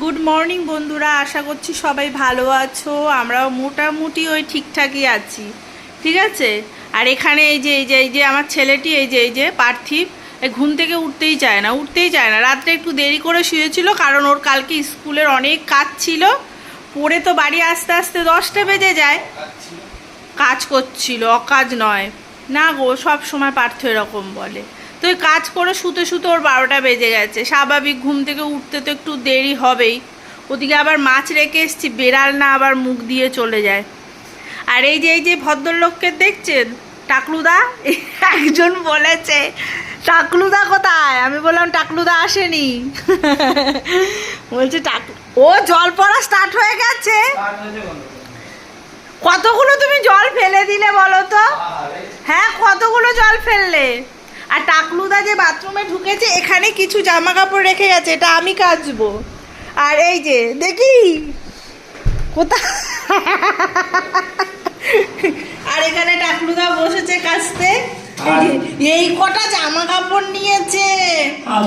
Good morning বন্ধুরা। আশা করছি সবাই ভালো আছো। আমরাও মোটামুটি ওই ঠিকঠাকই আছি। ঠিক আছে? আর এখানে এই যে এই যে এই যে আমার ছেলেটি, এই যে এই যে পার্থিব ঘুম থেকে উঠতেই চায় না, উঠতেই চায় না। রাত্রে একটু দেরি করে শুয়েছিল, কারণ ওর কালকে স্কুলের অনেক কাজ ছিল। পড়ে তো বাড়ি আসতে আসতে দশটা বেজে যায়। কাজ করছিল, অকাজ নয়। না গো, সব সময় পার্থ এরকম বলে। তো কাজ করে শুতে শুতে ওর বারোটা বেজে গেছে। স্বাভাবিক ঘুম থেকে উঠতে তো একটু দেরি হবেই। ওদিকে আবার মাছ রেখে এসছি, বেড়াল না আবার মুখ দিয়ে চলে যায়। আর এই যে এই যে ভদ্রলোককে দেখছেন? টাকলুদা? একজন বলেছে, টাকলুদা কোথায়? আমি বললাম, টাকলুদা আসেনি। বলছে, টাক ও জল পড়া স্টার্ট হয়ে গেছে। কতগুলো তুমি জল ফেলে দিলে বলো তো? হ্যাঁ কতগুলো জল ফেললে? আর টাকলুদা যে বাথরুমে ঢুকেছে এখানে কিছু জামা কাপড় রেখে গেছে এটা আমি কাচবো। আর এই যে দেখি। কোথা আর এখানে টাকলুদা বসেছে কাচতে। এই কটা জামা কাপড় নিয়েছে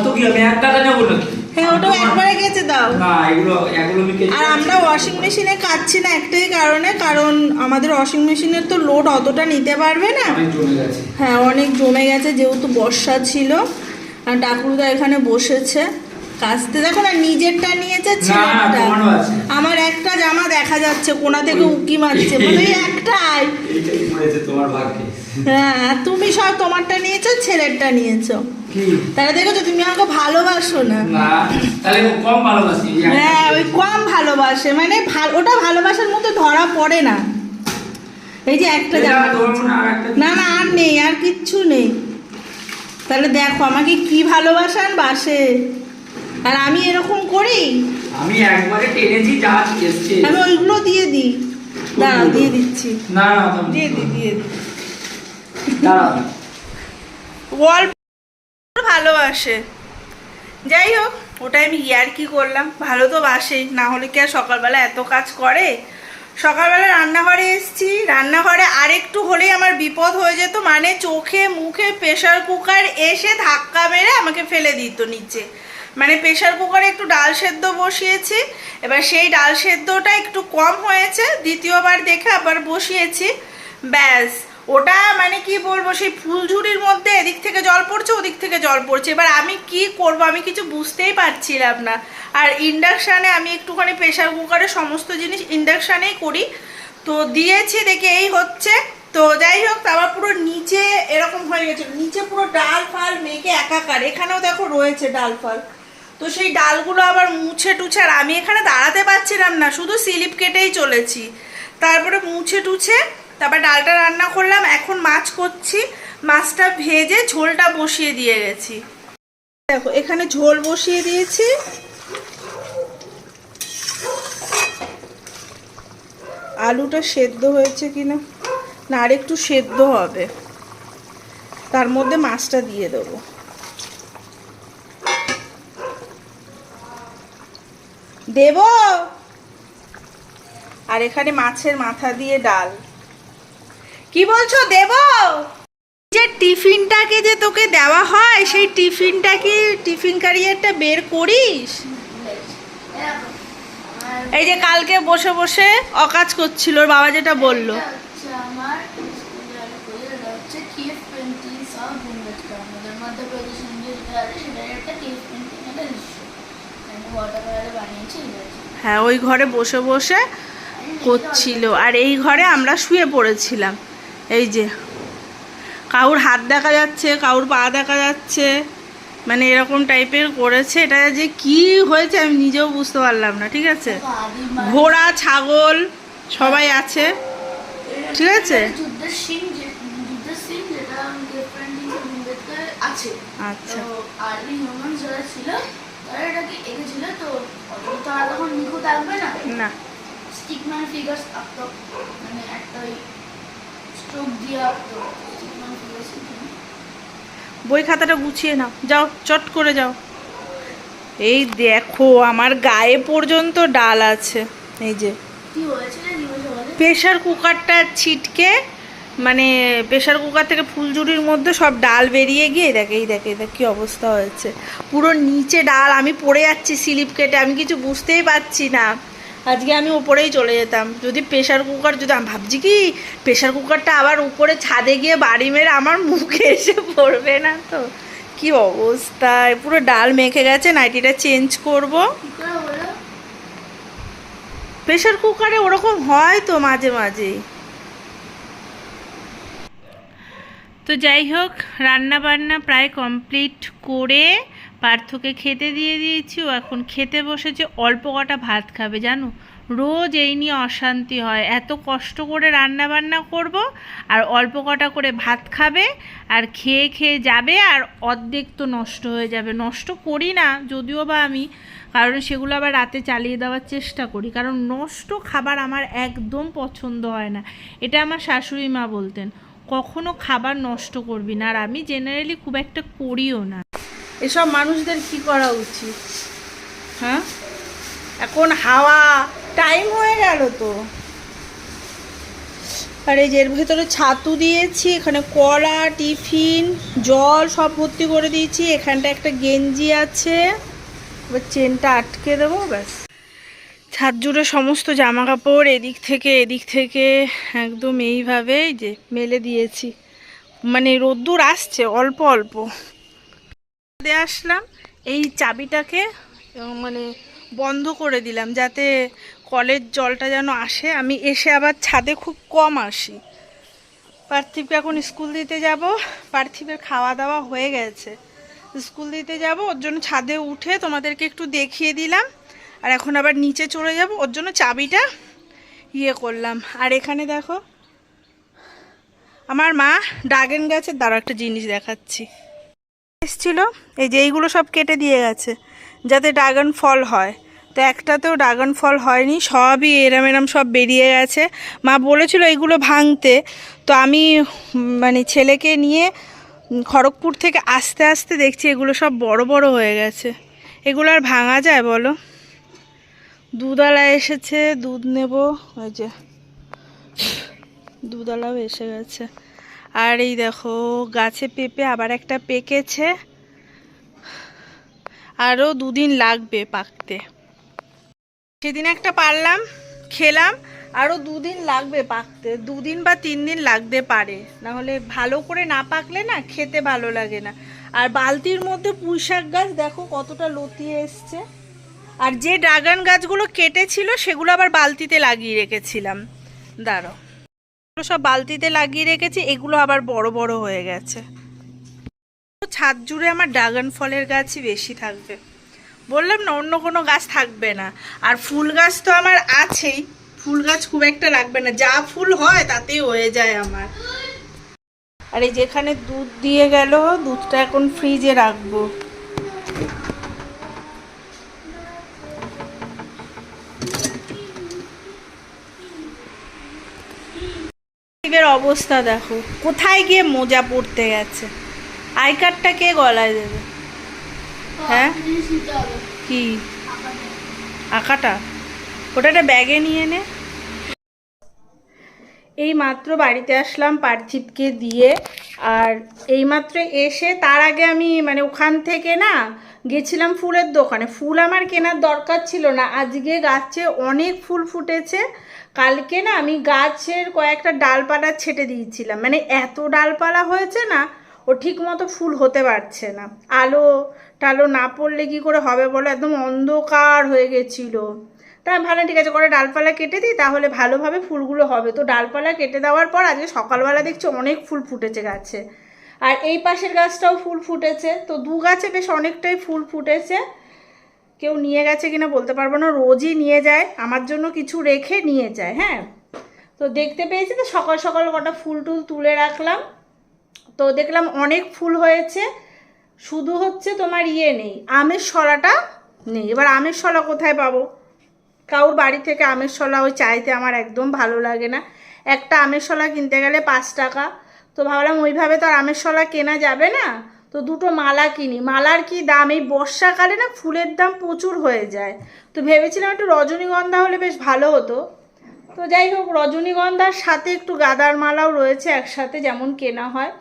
তো কি আমি এক টাকা নেব নাকি হ্যাঁ ওটাও একবারে গেছে দাও। না এগুলো এগুলো আমি আর আমরা ওয়াশিং মেশিনে কাচ্ছি না একটাই কারণে কারণ আমাদের ওয়াশিং মেশিনের তো লোড অতটা নিতে পারবে না। হ্যাঁ অনেক জমে গেছে যেহেতু বর্ষা ছিল। আর ডাকুরদা এখানে বসেছে। কাচতে দেখো না নিজেরটা নিয়েছে না, ছেলেরটা আমার একটা জামা দেখা যাচ্ছে কোনা থেকে উকি মারছে। মানে ওই একটাই। এইটাই তোমার ভাগ্যে। হ্যাঁ তুমি সব তোমারটা নিয়েছো ছেলেরটা নিয়েছো। তাহলে দেখেছ তুমি আমাকে ভালোবাসো না। কম ভালোবাসি হ্যাঁ ওই কম ভালোবাসে মানে ভাল- ওটা ভালোবাসার মতো ধরা পড়ে না। এই যে একটা জামা না না আর নেই আর কিচ্ছু নেই। তাহলে দেখো আমাকে কি ভালোবাসান বাসে? আর আমি এরকম করি? আমি একবারে টেনেছি যা এসছে। আমি ওইগুলো দিয়ে দিই। দাঁড়াও দিয়ে দিচ্ছি। না না দিয়ে দিই দিয়ে দিই। দাঁড়াও। অল্প ভালোবাসে। যাই হোক ওটাই আমি ইয়ার কি করলাম? ভালো তো বাসেই, না হলে কি আর সকালবেলা এত কাজ করে? সকালবেলা রান্নাঘরে এসেছি, রান্নাঘরে আরেকটু হলেই আমার বিপদ হয়ে যেত মানে চোখে, মুখে প্রেশার কুকার এসে ধাক্কা মেরে আমাকে ফেলে দিত নিচে। মানে প্রেশার কুকারে একটু ডাল সেদ্ধ বসিয়েছি, এবার সেই ডাল সেদ্ধটা একটু কম হয়েছে, দ্বিতীয়বার দেখে আবার বসিয়েছি, ব্যাস। ওটা মানে কি বলব, সেই ফুলঝুরির মধ্যে এদিক থেকে জল পড়ছে, ওদিক থেকে জল পড়ছে। এবার আমি কি করব, আমি কিছু বুঝতেই পারছিলাম না। আর ইন্ডাকশানে আমি একটুখানি প্রেশার কুকারে সমস্ত জিনিস ইন্ডাকশানেই করি। তো দিয়েছি দেখে, এই হচ্ছে। তো যাই হোক, তারপর পুরো নিচে এরকম হয়ে গেছে। নিচে পুরো ডাল ফাল মেখে একাকার। এখানেও দেখো রয়েছে ডাল ফাল। তো সেই ডালগুলো আবার মুছে টুছে, আর আমি এখানে দাঁড়াতে পারছিলাম না। শুধু স্লিপ কেটেই চলেছি। তারপরে মুছে টুছে তারপর ডালটা রান্না করলাম, এখন মাছ করছি। মাছটা ভেজে ঝোলটা বসিয়ে দিয়ে গেছি। দেখো, এখানে ঝোল বসিয়ে দিয়েছি। আলুটা সেদ্ধ হয়েছে কিনা? না, আর একটু সেদ্ধ হবে। তার মধ্যে মাছটা দিয়ে দেবো। দেব? আর এখানে মাছের মাথা দিয়ে ডাল। কি বলছো, দেব? যে টিফিনটাকে যে তোকে দেওয়া হয়, সেই টিফিনটা কি টিফিন ক্যারিয়ারটা বের করিস? এই যে কালকে বসে বসে অকাজ করছিল, ওর বাবা যেটা বলল। হ্যাঁ ওই ঘরে বসে বসে করছিল। আর এই ঘরে আমরা শুয়ে পড়েছিলাম। এই যে কাউর হাত দেখা যাচ্ছে কাউর পা দেখা যাচ্ছে মানে এরকম টাইপের করেছে। এটা যে কি হয়েছে আমি নিজেও বুঝতে পারলাম না ঠিক আছে? ঘোড়া ছাগল সবাই আছে ঠিক আছে? আচ্ছা। না। বই খাতাটা গুছিয়ে নাও। যাও চট করে যাও। এই দেখো আমার গায়ে পর্যন্ত ডাল আছে। এই যে প্রেশার কুকারটা ছিটকে মানে প্রেশার কুকার থেকে ফুলঝুরির মধ্যে সব ডাল বেরিয়ে গিয়ে দেখে এই দেখে দেখ কী অবস্থা হয়েছে। পুরো নিচে ডাল আমি পড়ে যাচ্ছি স্লিপ কেটে আমি কিছু বুঝতেই পারছি না। আজকে আমি উপরেই চলে যেতাম। যদি প্রেশার কুকার যদি আমি ভাবছি কি প্রেশার কুকারটা আবার উপরে ছাদে গিয়ে বাড়ি মেরে আমার মুখে এসে পড়বে না তো? কি অবস্থা? পুরো ডাল মেখে গেছে নাইটিটা চেঞ্জ করব। প্রেশার কুকারে ওরকম হয় তো মাঝে মাঝে। তো যাই হোক রান্না বান্না প্রায় কমপ্লিট করে পার্থকে খেতে দিয়ে দিয়েছি, ও এখন খেতে বসেছে, অল্প কটা ভাত খাবে, জানো? রোজ এই নিয়ে অশান্তি হয়, এত কষ্ট করে রান্না বান্না করব, আর অল্প কটা করে ভাত খাবে, আর খেয়ে খেয়ে যাবে, আর অর্ধেক তো নষ্ট হয়ে যাবে। নষ্ট করি না, যদিও বা আমি, কারণ সেগুলো আবার রাতে চালিয়ে দেওয়ার চেষ্টা করি, কারণ নষ্ট খাবার আমার একদম পছন্দ হয় না। এটা আমার শাশুড়ি মা বলতেন, কখনো খাবার নষ্ট করবি না, আর আমি জেনারেলি খুব একটা করিও না। এসব মানুষদের কি করা উচিত? হ্যাঁ? এখন হাওয়া টাইম হয়ে গেল তো। আর এই যে এর ভেতরে ছাতু দিয়েছি, এখানে কলা, টিফিন, জল সব ভর্তি করে দিয়েছি এখানটা একটা গেঞ্জি আছে। এবার চেনটা আটকে দেবো, ব্যাস। ছাদ জুড়ে সমস্ত জামা কাপড় এদিক থেকে এদিক থেকে একদম এইভাবে এই যে মেলে দিয়েছি। মানে রোদ্দুর আসছে, অল্প অল্প। দিয়ে আসলাম। এই চাবিটাকে মানে বন্ধ করে দিলাম যাতে কলের জলটা যেন আসে। আমি এসে আবার ছাদে খুব কম আসি। পার্থিবকে এখন স্কুল দিতে যাব। পার্থিবের খাওয়া দাওয়া হয়ে গেছে। স্কুল দিতে যাব, ওর জন্য ছাদে উঠে তোমাদেরকে একটু দেখিয়ে দিলাম। আর এখন আবার নিচে চলে যাব, ওর জন্য চাবিটা ইয়ে করলাম। আর এখানে দেখো, আমার মা ড্রাগন গাছের দ্বারা একটা জিনিস দেখাচ্ছি। এসছিল। এই যে এইগুলো সব কেটে দিয়ে গেছে, যাতে ড্রাগন ফল হয়। তো একটাতেও ড্রাগন ফল হয়নি, সবই এরম এরম সব বেরিয়ে গেছে। মা বলেছিল এইগুলো ভাঙতে। তো আমি মানে ছেলেকে নিয়ে খড়গপুর থেকে আস্তে আস্তে দেখছি এগুলো সব বড় বড় হয়ে গেছে। এগুলো আর ভাঙা যায় বলো? দুধওয়ালা এসেছে, দুধ নেব। ওই যে, দুধওয়ালাও এসে গেছে। আর এই দেখো, গাছে পেঁপে আবার একটা পেকেছে। আরও দুদিন লাগবে পাকতে। সেদিন একটা পারলাম, খেলাম আরও দুদিন লাগবে পাকতে। দুদিন বা তিন দিন লাগতে পারে। না হলে ভালো করে না পাকলে না খেতে ভালো লাগে না। আর বালতির মধ্যে পুঁই শাক গাছ দেখো কতটা লতিয়ে এসছে। আর যে ড্রাগন গাছগুলো কেটেছিল, সেগুলো আবার বালতিতে লাগিয়ে রেখেছিলাম। এগুলো সব বালতিতে লাগিয়ে রেখেছি, এগুলো আবার বড় বড় হয়ে গেছে। ছাদ জুড়ে আমার ড্রাগন ফলের গাছই বেশি থাকবে। বললাম না, অন্য কোনো গাছ থাকবে না। আর ফুল গাছ তো আমার আছেই। ফুল গাছ খুব একটা লাগবে না। যা ফুল হয়, তাতেই হয়ে যায় আমার। আর এই যেখানে দুধ দিয়ে গেল, দুধটা এখন ফ্রিজে রাখব এর অবস্থা দেখো। কোথায় গিয়ে মোজা পড়তে গেছে? আই কার্ডটা কে গলায় দেবে? হ্যাঁ? কি? আঁকাটা। আঁকাটা ওটা একটা ব্যাগে নিয়ে নে। এই মাত্র বাড়িতে আসলাম পার্থিবকে দিয়ে। আর এই মাত্র এসে তার আগে আমি মানে ওখান থেকে না গেছিলাম ফুলের দোকানে। ফুল আমার কেনার দরকার ছিল না। আজকে গাছে অনেক ফুল ফুটেছে। কালকে না আমি গাছের কয়েকটা ডালপালা ছেটে দিয়েছিলাম। মানে এত ডালপালা হয়েছে না, ও ঠিক মতো ফুল হতে পারছে না। আলো টালো না পড়লে কি করে হবে বলো? একদম অন্ধকার হয়ে গেছিল। তা ভালো ঠিক আছে, করে ডালপালা কেটে দিই, তাহলে ভালোভাবে ফুলগুলো হবে। তো ডালপালা কেটে দেওয়ার পর আজকে সকালবেলা দেখছি অনেক ফুল ফুটেছে গাছে। আর এই পাশের গাছটাও ফুল ফুটেছে। তো দু গাছে বেশ অনেকটাই ফুল ফুটেছে। কেউ নিয়ে গেছে কিনা বলতে পারব না, রোজই নিয়ে যায়, আমার জন্য কিছু রেখে নিয়ে যায় হ্যাঁ। তো দেখতে পেয়েছি তো, সকাল সকাল কটা ফুল টুল তুলে রাখলাম। তো দেখলাম অনেক ফুল হয়েছে, শুধু হচ্ছে তোমার ইয়ে নেই, আমের শলাটা নেই। এবার আমের শলা কোথায় পাবো? কাউর বাড়ি থেকে আমের শলা ওই চাইতে আমার একদম ভালো লাগে না। একটা আমের শলা কিনতে গেলে পাঁচ টাকা তো ভাবলাম ওইভাবে তো আর আমের কেনা যাবে না। তো দুটো মালা কিনি। মালার কি দাম? এই বর্ষাকালে না ফুলের দাম প্রচুর হয়ে যায়। তো ভেবেছিলাম একটু রজনীগন্ধা হলে বেশ ভালো হতো। তো যাই হোক, রজনীগন্ধার সাথে একটু গাদার মালাও রয়েছে একসাথে যেমন কেনা হয়।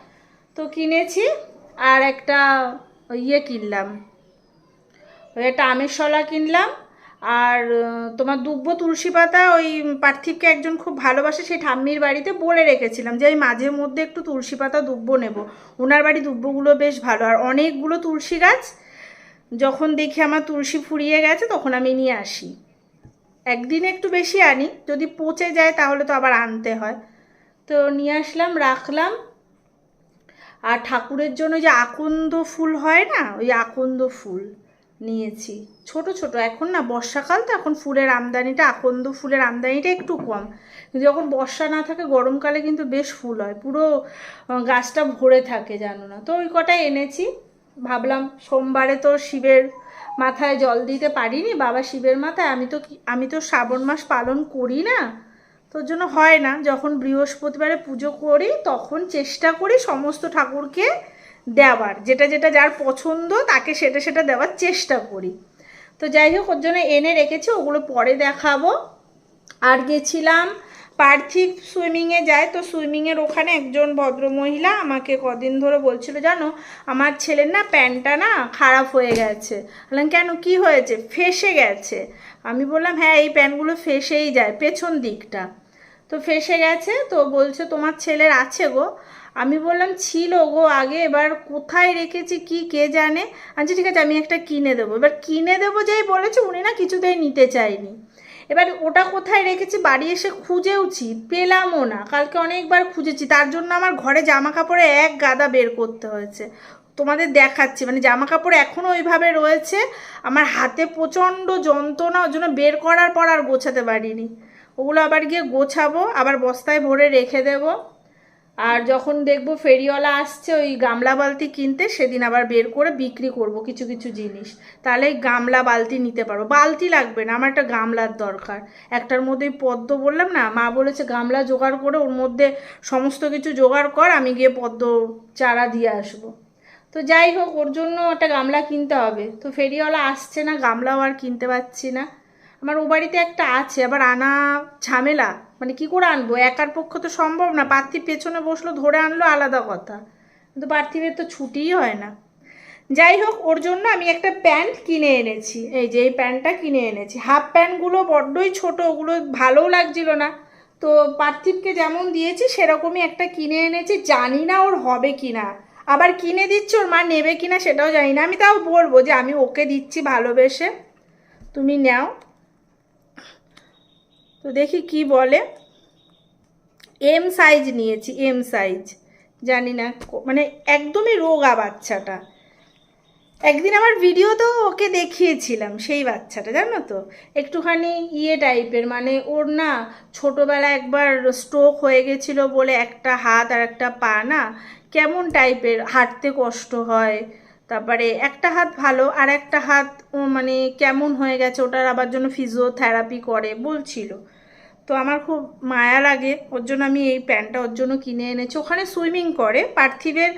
তো কিনেছি আর একটা ইয়ে কিনলাম। ওই একটা আমের শলা কিনলাম। আর তোমার দুব্ব তুলসী পাতা ওই পার্থিবকে একজন খুব ভালোবাসে, সেই ঠাম্মির বাড়িতে বলে রেখেছিলাম যে আমি মাঝে মধ্যে একটু তুলসী পাতা দুব্ব নেব। ওনার বাড়ি দুব্বগুলো বেশ ভালো। আর অনেকগুলো তুলসী গাছ, যখন দেখি আমার তুলসী ফুরিয়ে গেছে, তখন আমি নিয়ে আসি। একদিন একটু বেশি আনি, যদি পচে যায় তাহলে তো আবার আনতে হয়। তো নিয়ে আসলাম, রাখলাম। আর ঠাকুরের জন্য যে আকন্দ ফুল হয় না, ওই আকন্দ ফুল। নিয়েছি। ছোট ছোট। এখন না, বর্ষাকাল তো এখন ফুলের আমদানিটা, আকন্দ ফুলের আমদানিটা একটু কম। কিন্তু যখন বর্ষা না থাকে, গরমকালে কিন্তু বেশ ফুল হয়। পুরো গাছটা ভরে থাকে, জানো না। তো ওই কটাই এনেছি। ভাবলাম সোমবারে তো শিবের মাথায় জল দিতে পারিনি, বাবা শিবের মাথায়। আমি তো আমি তো শ্রাবণ মাস পালন করি না। তোর জন্য হয় না। যখন বৃহস্পতিবারে পুজো করি, তখন চেষ্টা করি সমস্ত ঠাকুরকে দেওয়ার, যেটা যেটা যার পছন্দ তাকে সেটা সেটা দেওয়ার চেষ্টা করি। তো যাই হোক, ওর জন্য এনে রেখেছি, ওগুলো পরে দেখাবো। আর গেছিলাম পার্থিব সুইমিংয়ে যায়, তো সুইমিংয়ের ওখানে একজন ভদ্রমহিলা আমাকে কদিন ধরে বলছিল, জানো, আমার ছেলের না প্যান্টটা না খারাপ হয়ে গেছে। বললাম, কেন? কি হয়েছে? ফেসে গেছে। আমি বললাম হ্যাঁ এই প্যান্টগুলো ফেসেই যায়, পেছন দিকটা। তো ফেসে গেছে, তো বলছে, তোমার ছেলের আছে গো। আমি বললাম, ছিল গো আগে, এবার কোথায় রেখেছি, কি, কে জানে? আচ্ছা ঠিক আছে, আমি একটা কিনে দেবো। এবার কিনে দেবো যেই বলেছে, উনি না কিছুতেই নিতে চাইনি। এবার ওটা কোথায় রেখেছি, বাড়ি এসে খুঁজেওছি, পেলামও না। কালকে অনেকবার খুঁজেছি, তার জন্য আমার ঘরে জামা কাপড়ে এক গাদা বের করতে হয়েছে। তোমাদের দেখাচ্ছি মানে জামা কাপড় এখনও ওইভাবে রয়েছে, আমার হাতে প্রচণ্ড যন্ত্রণা ওর জন্য বের করার পর আর গোছাতে পারিনি। ওগুলো আবার গিয়ে গোছাবো, আবার বস্তায় ভরে রেখে দেবো। আর যখন দেখব ফেরিওয়ালা আসছে, ওই গামলা বালতি কিনতে, সেদিন আবার বের করে বিক্রি করব কিছু কিছু জিনিস। তাহলে গামলা বালতি নিতে পারব। বালতি লাগবে না, আমার একটা গামলার দরকার। একটার মধ্যেই পদ্ম বললাম না, মা বলেছে গামলা জোগাড় করে, ওর মধ্যে সমস্ত কিছু জোগাড় কর, আমি গিয়ে পদ্ম চারা দিয়ে আসব। তো যাই হোক, ওর জন্য একটা গামলা কিনতে হবে। তো ফেরিওয়ালা আসছে না, গামলাও আর কিনতে পারছি না। আমার ও বাড়িতে একটা আছে, আবার আনা ঝামেলা। মানে কি করে আনব? একার পক্ষে তো সম্ভব না। পার্থিব পেছনে বসল, ধরে আনলো, আলাদা কথা। কিন্তু পার্থিবের তো ছুটিই হয় না। যাই হোক, ওর জন্য আমি একটা প্যান্ট কিনে এনেছি। এই যে, এই প্যান্টটা কিনে এনেছি। হাফ প্যান্টগুলো বড্ডই ছোট, ওগুলো ভালোও লাগছিল না। তো পার্থিবকে যেমন দিয়েছি, সেরকমই একটা কিনে এনেছি। জানি না ওর হবে কি না আবার কিনে দিচ্ছি, ওর মা নেবে কিনা সেটাও জানি না। আমি তাও বলব যে, আমি ওকে দিচ্ছি ভালোবেসে। তুমি নাও। তো দেখি কি বলে। এম সাইজ নিয়েছি এম সাইজ জানি না মানে একদমই রোগা বাচ্চাটা। একদিন আমার ভিডিওতেও ওকে দেখিয়েছিলাম, সেই বাচ্চাটা, জানো তো? একটুখানি ইয়ে টাইপের মানে ওর না ছোটোবেলায় একবার স্ট্রোক হয়ে গেছিল বলে একটা হাত আর একটা পা না কেমন টাইপের হাঁটতে কষ্ট হয়। তারপরে একটা হাত ভালো, আর একটা হাত মানে কেমন হয়ে গেছে, ওটার আবার জন্য ফিজিওথেরাপি করে, বলছিল। তো আমার খুব মায়া লাগে। ওর জন্য আমি এই প্যান্টটা ওর জন্য কিনে এনেছি। ওখানে সুইমিং করে। পার্থিবের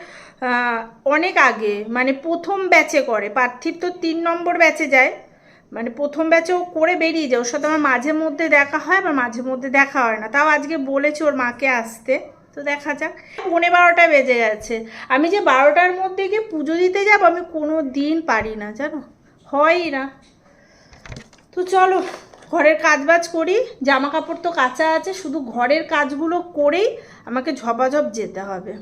অনেক আগে মানে প্রথম ব্যাচে করে। পার্থিব তো তিন নম্বর ব্যাচে যায়। মানে প্রথম ব্যাচে ও করে বেরিয়ে যায়। ওর সাথে আমার মাঝে মধ্যে দেখা হয়, আবার মাঝে মধ্যে দেখা হয় না। তাও আজকে বলেছি ওর মাকে আসতে। তো দেখা যাক। পৌনে বারোটা বেজে গেছে। আমি যে বারোটার মধ্যে গিয়ে পুজো দিতে যাব, আমি কোনো দিন পারি না, জানো? হয়ই না। তো চলো। ঘরের কাজবাজ করি জামা কাপড় তো কাঁচা আছে, শুধু ঘরের কাজগুলো করেই আমাকে ঝপাঝপ যেতে হবে।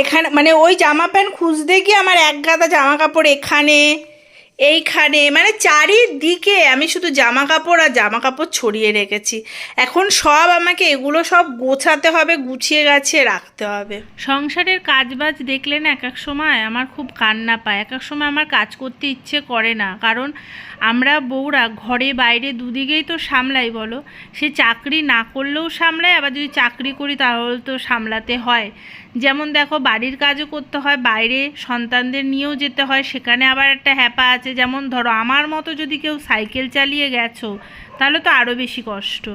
এখানে মানে ওই জামা প্যান্ট খুঁজতে গিয়ে আমার এক গাদা জামা কাপড় এখানে। এইখানে মানে চারিদিকে আমি শুধু জামা কাপড় আর জামা কাপড় ছড়িয়ে রেখেছি। এখন সব আমাকে এগুলো সব গোছাতে হবে, গুছিয়ে গাছিয়ে রাখতে হবে। সংসারের কাজ বাজ দেখলে না এক এক সময় আমার খুব কান্না পায়। এক এক সময় আমার কাজ করতে ইচ্ছে করে না। কারণ আমরা বউরা ঘরে বাইরে দুদিকেই তো সামলাই বলো। সে চাকরি না করলেও সামলাই আবার যদি চাকরি করি তাহলে তো সামলাতে হয়। যেমন দেখো, বাড়ির কাজও করতে হয়, বাইরে সন্তানদের নিয়েও যেতে হয়, সেখানে আবার একটা হ্যাপা আছে। যেমন ধরো, আমার মতো যদি কেউ সাইকেল চালিয়ে গেছো, তাহলে তো আরও বেশি কষ্ট।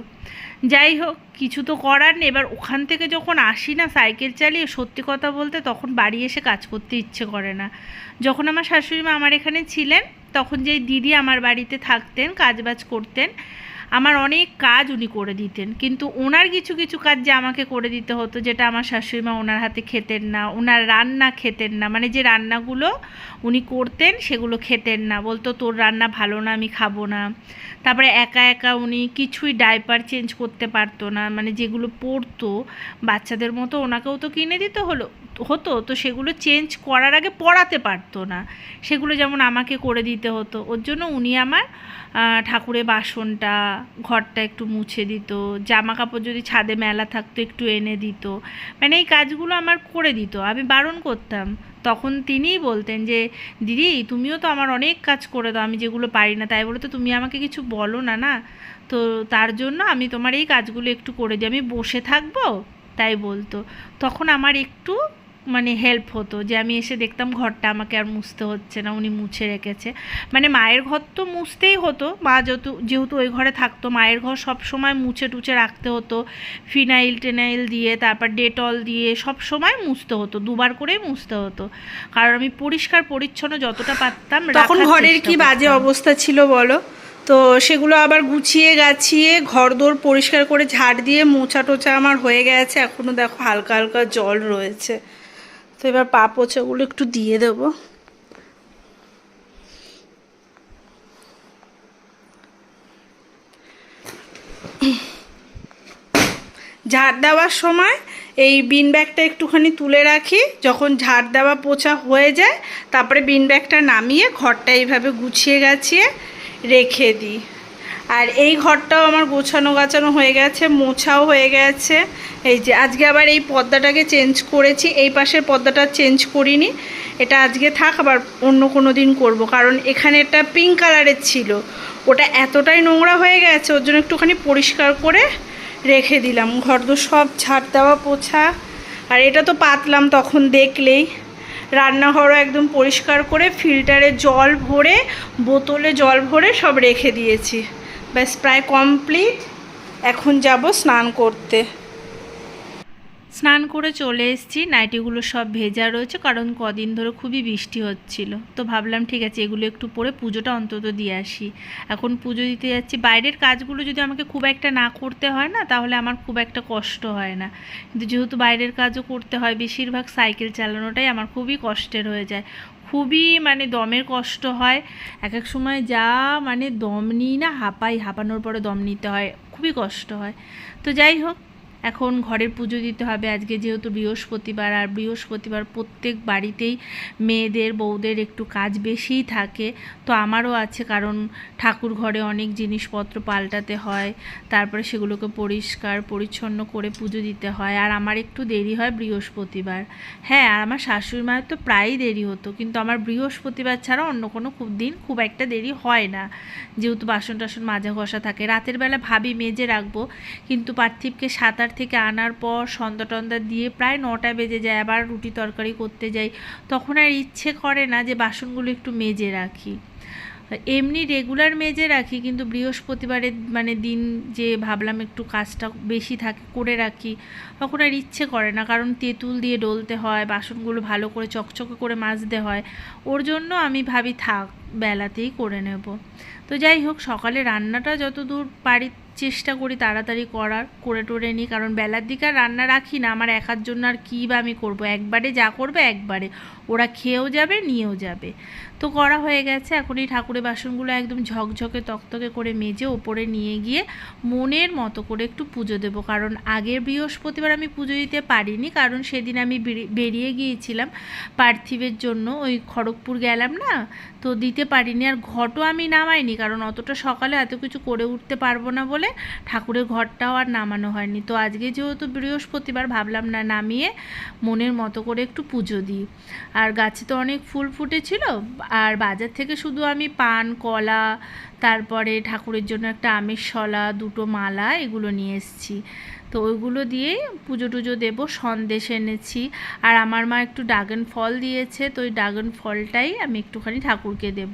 যাই হোক কিছু তো করার নেই। এবার ওখান থেকে যখন আসি না সাইকেল চালিয়ে, সত্যি কথা বলতে তখন বাড়ি এসে কাজ করতে ইচ্ছে করে না। যখন আমার শাশুড়ি মা আমার এখানে ছিলেন, তখন যেই দিদি আমার বাড়িতে থাকতেন, কাজবাজ করতেন, আমার অনেক কাজ উনি করে দিতেন। কিন্তু ওনার কিছু কিছু কাজ যে আমাকে করে দিতে হতো, যেটা আমার শাশুড়ি মা ওনার হাতে খেতেন না, ওনার রান্না খেতেন না মানে যে রান্নাগুলো উনি করতেন সেগুলো খেতেন না। বলতো, তোর রান্না ভালো না, আমি খাব না। তারপরে একা একা উনি কিছুই ডাইপার চেঞ্জ করতে পারতো না মানে যেগুলো পরতো বাচ্চাদের মতো ওনাকেও তো কিনে দিতে হলো, হতো, তো সেগুলো চেঞ্জ করার আগে পড়াতে পারতো না। সেগুলো যেমন আমাকে করে দিতে হতো, ওর জন্য উনি আমার ঠাকুরের বাসনটা, ঘরটা একটু মুছে দিত জামা কাপড় যদি ছাদে মেলা থাকতো একটু এনে দিত মানে এই কাজগুলো আমার করে দিত। আমি বারণ করতাম তখন তিনিই বলতেন যে, দিদি, তুমিও তো আমার অনেক কাজ করে দাও, আমি যেগুলো পারি না। তাই বলে তো, তুমি আমাকে কিছু বলো না না? তো তার জন্য আমি তোমার এই কাজগুলো একটু করে দিই। আমি বসে থাকব, তাই বলতো। তখন আমার একটু মানে হেল্প হতো যে আমি এসে দেখতাম ঘরটা আমাকে আর মুছতে হচ্ছে না উনি মুছে রেখেছে। মানে মায়ের ঘর তো মুছতেই হতো মা যেহেতু যেহেতু ওই ঘরে থাকতো মায়ের ঘর সব সময় মুছে টুছে রাখতে হতো ফিনাইল টেনাইল দিয়ে তারপর ডেটল দিয়ে সব সময় মুছতে হতো দুবার করেই মুছতে হতো। কারণ আমি পরিষ্কার পরিচ্ছন্ন যতটা পারতাম তখন ঘরের কি বাজে অবস্থা ছিল বলো? তো সেগুলো আবার গুছিয়ে গাছিয়ে ঘর দোর পরিষ্কার করে ঝাড় দিয়ে মোছা টোচা আমার হয়ে গেছে এখনও দেখো হালকা হালকা জল রয়েছে। তো এবার পা পোছাগুলো একটু দিয়ে দেবো। ঝাড় দেওয়ার সময় এই বিন ব্যাগটা একটুখানি তুলে রাখি। যখন ঝাড় দেওয়া পোছা হয়ে যায়, তারপরে বিন ব্যাগটা নামিয়ে ঘরটা এইভাবে গুছিয়ে গাছিয়ে রেখে দিই। আর এই ঘরটাও আমার গোছানো গাছানো হয়ে গেছে, মোছাও হয়ে গেছে। এই যে আজকে আবার এই পর্দাটাকে চেঞ্জ করেছি, এই পাশের পর্দাটা চেঞ্জ করিনি। এটা আজকে থাক, আবার অন্য কোনো দিন করব। কারণ এখানে একটা পিঙ্ক কালারের ছিল। ওটা এতটাই নোংরা হয়ে গেছে, ওর জন্য একটুখানি পরিষ্কার করে রেখে দিলাম। ঘর তো সব ছাড় দেওয়া, পোছা। আর এটা তো পাতলাম তখন দেখলেই। রান্নাঘরও একদম পরিষ্কার করে ফিল্টারে জল ভরে, বোতলে জল ভরে সব রেখে দিয়েছি। ব্যাস, প্রায় কমপ্লিট। এখন যাব স্নান করতে। স্নান করে চলে এসেছি। নাইটিগুলো সব ভেজা রয়েছে, কারণ কদিন ধরে খুবই বৃষ্টি হচ্ছিল। তো ভাবলাম, ঠিক আছে, এগুলো একটু পরে পুজোটা অন্তত দিয়ে আসি। এখন পুজো দিতে যাচ্ছি। বাইরের কাজগুলো যদি আমাকে খুব একটা না করতে হয় না, তাহলে আমার খুব একটা কষ্ট হয় না। কিন্তু যেহেতু বাইরের কাজও করতে হয়, বেশিরভাগ সাইকেল চালানোটাই আমার খুবই কষ্টের হয়ে যায়। খুবই মানে দমের কষ্ট হয়। এক এক সময় যা মানে দম নিই না, হাঁপাই, হাঁপানোর পরে দম নিতে হয়, খুবই কষ্ট হয়। তো যাই হোক এখন ঘরের পুজো দিতে হবে। আজকে যেহেতু বৃহস্পতিবার, আর বৃহস্পতিবার প্রত্যেক বাড়িতেই মেয়েদের, বউদের একটু কাজ বেশিই থাকে। তো আমারও আছে, কারণ ঠাকুর ঘরে অনেক জিনিসপত্র পাল্টাতে হয়, তারপরে সেগুলোকে পরিষ্কার, পরিচ্ছন্ন করে পুজো দিতে হয়। আর আমার একটু দেরি হয় বৃহস্পতিবার। হ্যাঁ আর আমার শাশুড়ি মায়ের তো প্রায়ই দেরি হতো, কিন্তু আমার বৃহস্পতিবার ছাড়া অন্য কোনো খুব দিন খুব একটা দেরি হয় না। যেহেতু বাসন টাসন মাজা ঘষা থাকে। রাতের বেলা ভাবি মেজে রাখব, কিন্তু পার্থিবকে সাঁতার থেকে আনার পর সন্ধ্যা টন্দা দিয়ে প্রায় নটা বেজে যায়, আবার রুটি তরকারি করতে যাই। তখন আর ইচ্ছে করে না যে বাসনগুলো একটু মেজে রাখি। এমনি রেগুলার মেজে রাখি, কিন্তু বৃহস্পতিবারের মানে দিন যে ভাবলাম একটু কাজটা বেশি থাকে, করে রাখি, তখন আর ইচ্ছে করে না। কারণ তেঁতুল দিয়ে ডলতে হয়, বাসনগুলো ভালো করে চকচকে করে মাজতে হয়। ওর জন্য আমি ভাবি থাক, বেলাতেই করে নেব। তো যাই হোক, সকালে রান্নাটা যত দূর পারি চেষ্টা করি তাড়াতাড়ি করার, করে টোরে নিই। কারণ বেলার দিকে আর রান্না রাখি না, আমার একার জন্য আর কী বা আমি করব? একবারে যা করবে একবারে। ওরা খেয়েও যাবে, নিয়েও যাবে। তো করা হয়ে গেছে। এখন এই ঠাকুরের বাসনগুলো একদম ঝকঝকে তকতকে করে মেজে ওপরে নিয়ে গিয়ে মনের মতো করে একটু পুজো দেবো। কারণ আগের বৃহস্পতিবার আমি পুজো দিতে পারিনি, কারণ সেদিন আমি বেরিয়ে গিয়েছিলাম পার্থিবের জন্য। ওই খড়গপুর গেলাম না তো দিতে পারিনি আর ঘটও আমি নামাইনি, কারণ অতটা সকালে এত কিছু করে উঠতে পারব না বলে ঠাকুরের ঘরটাও আর নামানো হয়নি। তো আজকে যেহেতু বৃহস্পতিবার, ভাবলাম না নামিয়ে মনের মতো করে একটু পুজো দিই। আর গাছে তো অনেক ফুল ফুটেছিল, আর বাজার থেকে শুধু আমি পান, কলা, তারপরে ঠাকুরের জন্য একটা আমের শলা, দুটো মালা এগুলো নিয়ে এসেছি। তো ওইগুলো দিয়ে পুজো টুজো দেবো, সন্দেশ এনেছি। আর আমার মা একটু ড্রাগন ফল দিয়েছে, তো ওই ড্রাগন ফলটাই আমি একটুখানি ঠাকুরকে দেব।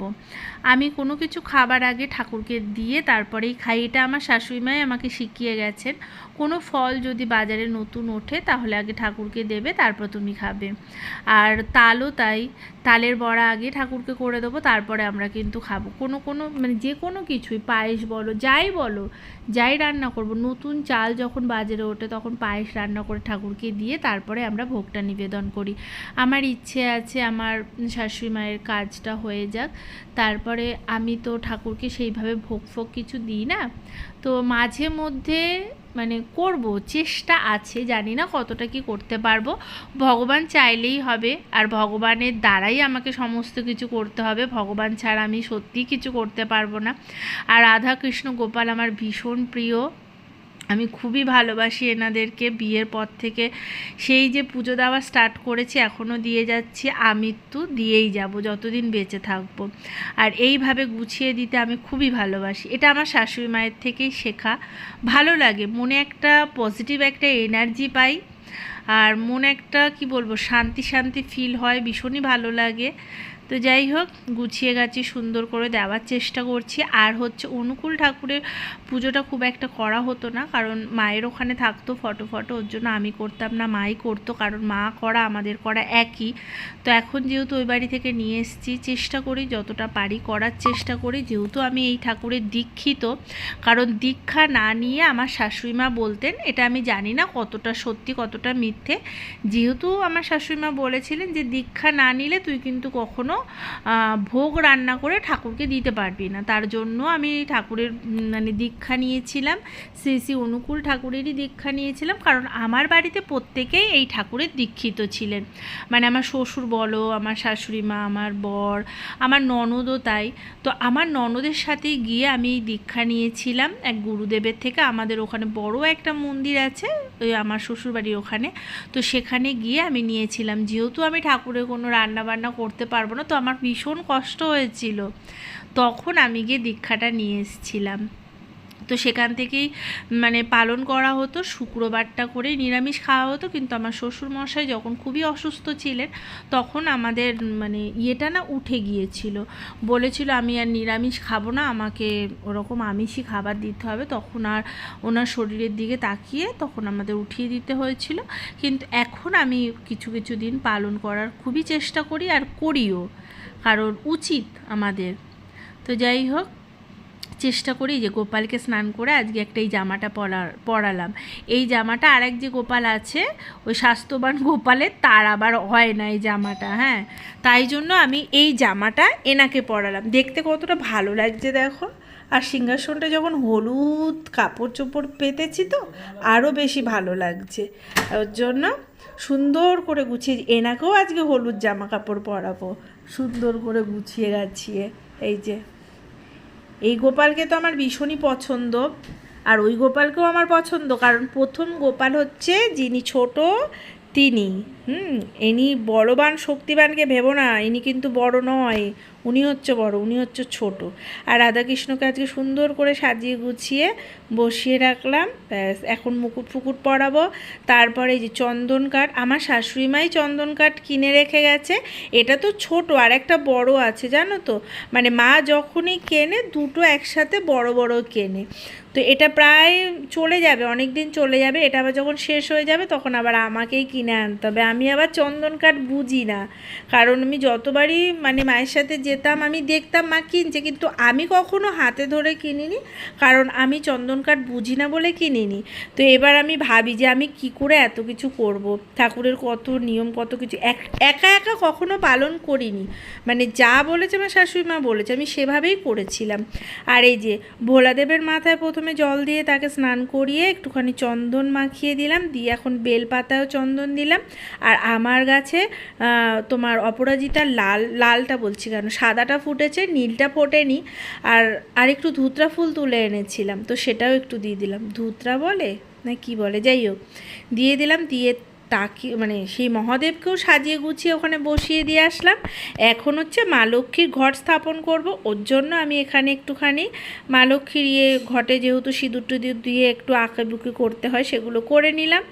আমি কোনো কিছু খাবার আগে ঠাকুরকে দিয়ে তারপরেই খাই। এটা আমার শাশুড়ি মাই আমাকে শিখিয়ে গেছেন। কোনো ফল যদি বাজারে নতুন ওঠে তাহলে আগে ঠাকুরকে দেবে, তারপর তুমি খাবে। আর তালও তাই। তালের বড়া আগে ঠাকুরকে করে দেবো, তারপরে আমরা কিন্তু খাব। কোনো কোনো মানে যে কোনো কিছুই, পায়েস বলো, যাই বলো, যাই রান্না করব, নতুন চাল যখন বাজারে ওঠে তখন পায়েস রান্না করে ঠাকুরকে দিয়ে তারপরে আমরা ভোগটা নিবেদন করি। আমার ইচ্ছে আছে, আমার শাশুড়ি মায়ের কাজটা হয়ে যাক। তারপরে আমি তো ঠাকুরকে সেইভাবে ভোগ ফোক কিছু দিই না। তো মাঝে মধ্যে মানে করব, চেষ্টা আছে, জানি না কতটা কি করতে পারব। ভগবান চাইলেই হবে, আর ভগবানের দ্বারাই আমাকে সমস্ত কিছু করতে হবে। ভগবান ছাড়া আমি সত্যিই কিছু করতে পারব না। আর রাধা কৃষ্ণ গোপাল আমার ভীষণ প্রিয়। আমি খুবই ভালোবাসি এনাদেরকে বিয়ের পর থেকে। সেই যে পুজো দেওয়া স্টার্ট করেছি এখনও দিয়ে যাচ্ছি। আমৃত্যু দিয়েই যাব, যতদিন বেঁচে থাকব। আর এইভাবে গুছিয়ে দিতে আমি খুবই ভালোবাসি। এটা আমার শাশুড়ি মায়ের থেকেই শেখা। ভালো লাগে, মনে একটা পজিটিভ একটা এনার্জি পাই। আর মনে একটা, কি বলব, শান্তি শান্তি ফিল হয়, ভীষণই ভালো লাগে। তো যাই হোক, গুছিয়ে গাছি সুন্দর করে দেওয়ার চেষ্টা করছি। আর হচ্ছে অনুকূল ঠাকুরের পুজোটা খুব একটা করা হতো না, কারণ মায়ের ওখানে থাকতো ফটো ফটো, ওর জন্য আমি করতাম না, মাই করতো, কারণ মা করা, আমাদের করা একই। তো এখন যেহেতু ওই বাড়ি থেকে নিয়ে এসেছি, চেষ্টা করি, যতটা পারি করার চেষ্টা করি। যেহেতু আমি এই ঠাকুরের দীক্ষিত, কারণ দীক্ষা না নিয়ে আমার শাশুড়ি মা বলতেন, এটা আমি জানি না কতটা সত্যি, কতটা মিথ্যে। যেহেতু আমার শাশুড়ি মা বলেছিলেন যে দীক্ষা না নিলে তুই কিন্তু কখনো ভোগ রান্না করে ঠাকুরকে দিতে পারবি না। তার জন্য আমি ঠাকুরের মানে দীক্ষা নিয়েছিলাম। শ্রী শ্রী অনুকূল ঠাকুরেরই দীক্ষা নিয়েছিলাম। কারণ আমার বাড়িতে প্রত্যেকেই এই ঠাকুরের দীক্ষিত ছিলেন। মানে আমার শ্বশুর বলো, আমার শাশুড়ি মা, আমার বর, আমার ননদও তাই। তো আমার ননদের সাথে গিয়ে আমি দীক্ষা নিয়েছিলাম এক গুরুদেবের থেকে। আমাদের ওখানে বড় একটা মন্দির আছে, ওই আমার শ্বশুরবাড়ির ওখানে। তো সেখানে গিয়ে আমি নিয়েছিলাম। যেহেতু আমি ঠাকুরের কোনো রান্না বান্না করতে পারব না তো আমার ভীষণ কষ্ট হয়েছিল। তখন আমি গিয়ে দীক্ষাটা নিয়ে এসেছিলাম। তো সেখান থেকেই মানে পালন করা হতো, শুক্রবারটা করে নিরামিষ খাওয়া হতো, কিন্তু আমার শ্বশুর মশাই যখন খুবই অসুস্থ ছিলেন, তখন আমাদের মানে ইয়েটা না উঠে গিয়েছিল। বলেছিল, আমি আর নিরামিষ খাব না, আমাকে ওরকম আমিষই খাবার দিতে হবে। তখন আর ওনার শরীরের দিকে তাকিয়ে তখন আমাদের উঠিয়ে দিতে হয়েছিল। কিন্তু এখন আমি কিছু কিছু দিন পালন করার খুবই চেষ্টা করি আর করিও, কারণ উচিত আমাদের। তো যাই হোক চেষ্টা করি যে গোপালকে স্নান করে আজকে একটা এই জামাটা পরা পরালাম। এই জামাটা আরেক যে গোপাল আছে, ওই স্বাস্থ্যবান গোপালের, তার আবার হয় না এই জামাটা হ্যাঁ। তাই জন্য আমি এই জামাটা এনাকে পরালাম। দেখতে কতটা ভালো লাগছে দেখো। আর সিংহাসনটা যখন হলুদ কাপড় চোপড় পেতেছি তো, আরও বেশি ভালো লাগছে। ওর জন্য সুন্দর করে গুছিয়ে, এনাকেও আজকে হলুদ জামা কাপড় পরাবো। সুন্দর করে গুছিয়ে গাছিয়ে, এই যে। এই গোপালকে তো আমার ভীষণই পছন্দ, আর ওই গোপালকেও আমার পছন্দ, কারণ প্রথম গোপাল হচ্ছে যিনি ছোট, তিনি, হুম, ইনি বড়বান, শক্তিবানকে ভেবো না, ইনি কিন্তু বড় নয়, উনি হচ্ছে বড়, উনি হচ্ছে ছোট। আর রাধাকৃষ্ণকে আজকে সুন্দর করে সাজিয়ে গুছিয়ে বসিয়ে রাখলাম, ব্যাস, এখন মুকুট ফুকুট পরাবো। তারপরে যে চন্দন কাঠ, আমার শাশুড়ি মাই চন্দন কাঠ কিনে রেখে গেছে। এটা তো ছোট, আর একটা বড় আছে, জানো তো? মানে মা যখনই কেনে, দুটো একসাথে বড় বড় কেনে। তো এটা প্রায় চলে যাবে অনেক দিন চলে যাবে, এটা আবার যখন শেষ হয়ে যাবে, তখন আবার আমাকেই কিনে আনতে হবে। আমি আবার চন্দন কাঠ বুঝি না। কারণ আমি যতবারই মানে মায়ের সাথে যেতাম, আমি দেখতাম, মা কিনছে, কিন্তু আমি কখনো হাতে ধরে কিনিনি। কারণ আমি চন্দন কাঠ বুঝি না বলে কিনিনি। তো এবার আমি ভাবি যে আমি কি করে এত কিছু করব? ঠাকুরের কত নিয়ম, কত কিছু এক- একা একা কখনো পালন করিনি। মানে যা বলেছে আমার শাশুড়ি মা বলেছে, আমি সেভাবেই করেছিলাম। আর এই যে ভোলাদেবের মাথায় প্রথমে জল দিয়ে তাকে স্নান করিয়ে একটুখানি চন্দন মাখিয়ে দিলাম, দিয়ে এখন বেলপাতাও চন্দন দিলাম। আর আমার গাছে তোমার অপরাজিতা লাল, লালটা বলছি কেন, সাদাটা ফুটেছে, নীলটা ফোটেনি। আর আরেকটু ধুতরা ফুল তুলে এনেছিলাম। তো সেটাও একটু দিয়ে দিলাম। ধুতরা বলে? না কি বলে? যাই হোক। দিয়ে দিলাম দিয়ে তাকে মানে সেই মহাদেবকেও সাজিয়ে গুছিয়ে ওখানে বসিয়ে দিয়ে আসলাম। এখন হচ্ছে মা লক্ষ্মীর ঘট স্থাপন করব। ওর জন্য আমি এখানে একটুখানি মা লক্ষ্মীর ইয়ে ঘটে যেহেতু সিঁদুর টুদুর দিয়ে একটু আঁকাবুকি করতে হয় সেগুলো করে নিলাম।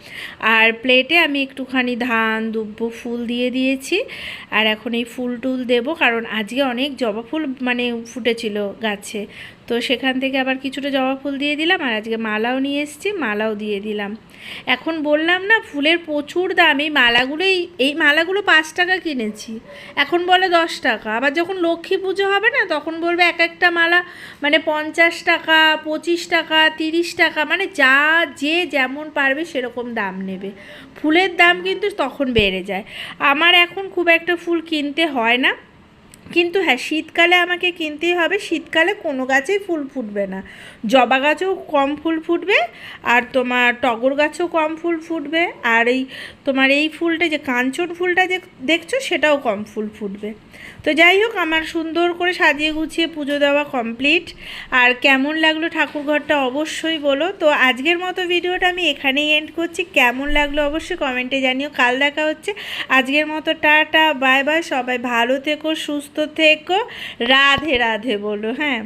আর প্লেটে আমি একটুখানি ধান, দুব্ব, ফুল দিয়ে দিয়েছি। আর এখন এই ফুল টুল দেবো কারণ আজকে অনেক জবা ফুল মানে ফুটেছিল গাছে। তো সেখান থেকে আবার কিছুটা জবা ফুল দিয়ে দিলাম আর আজকে মালাও নিয়ে এসেছি, মালাও দিয়ে দিলাম। এখন বললাম না, ফুলের প্রচুর দাম, এই মালাগুলোই, এই মালাগুলো পাঁচ টাকা কিনেছি। এখন বলে দশ টাকা। আবার যখন লক্ষ্মী পুজো হবে না, তখন বলবে এক একটা মালা মানে পঞ্চাশ টাকা, পঁচিশ টাকা, তিরিশ টাকা মানে যা যে যেমন পারবে সেরকম দাম নেবে। ফুলের দাম কিন্তু তখন বেড়ে যায়। আমার এখন খুব একটা ফুল কিনতে হয় না। কিন্তু হ্যাঁ শীতকালে আমাকে কিনতেই হবে। শীতকালে কোনো গাছেই ফুল ফুটবে না। জবা গাছেও কম ফুল ফুটবে, আর তোমার টগর গাছেও কম ফুল ফুটবে, আর এই তোমার এই ফুলটা যে কাঞ্চন ফুলটা যে দেখছ, সেটাও কম ফুল ফুটবে। তো যাই হোক, আমার সুন্দর করে সাজিয়ে গুছিয়ে পুজো দেওয়া কমপ্লিট আর কেমন লাগল ঠাকুরঘরটা অবশ্যই বলো। তো আজকের মতো ভিডিওটা আমি এখানেই এন্ড করছি। কেমন লাগল অবশ্যই কমেন্টে জানিও। কাল দেখা হচ্ছে। আজকের মতো টাটা বাই বাই সবাই ভালো থেকো, সুস্থ থেকো। রাধে রাধে বলো হ্যাঁ।